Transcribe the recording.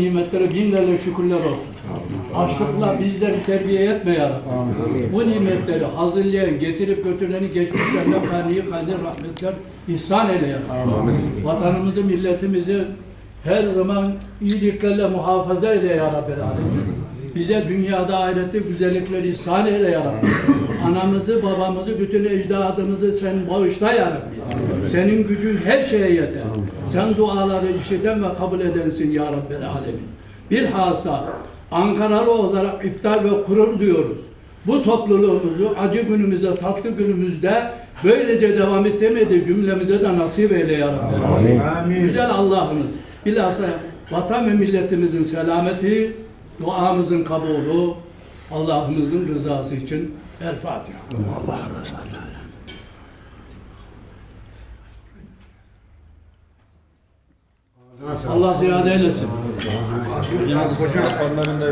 Nimetlere binlerle şükürler olsun. Açlıkla bizleri terbiye etme ya Rabbi. Bu nimetleri hazırlayan, getirip götüreni geçmişlerden kaniyi kadir rahmetler ihsan eyle ya Rabbi. Vatanımızı, milletimizi her zaman iyiliklerle muhafaza eyle ya Rabbi. Alemin. Bize dünyada ahirette güzellikleri ihsan eyle ya Rabbi. Anamızı, babamızı, bütün ecdadımızı sen bağışla ya Rabbi. Senin gücün her şeye yeter. Sen duaları işiten ve kabul edensin ya Rabbi Alemin. Bilhassa Ankaralı olarak iftar ve kurur diyoruz. Bu topluluğumuzu acı günümüzde, tatlı günümüzde böylece devam etmedi cümlemize de nasip eyle ya Rabbi. Amin. Güzel Allah'ımız. Bilhassa vatan ve milletimizin selameti, duamızın kabulü, Allah'ımızın rızası için El Fatiha. Allah ziyade eylesin. Hocam onların da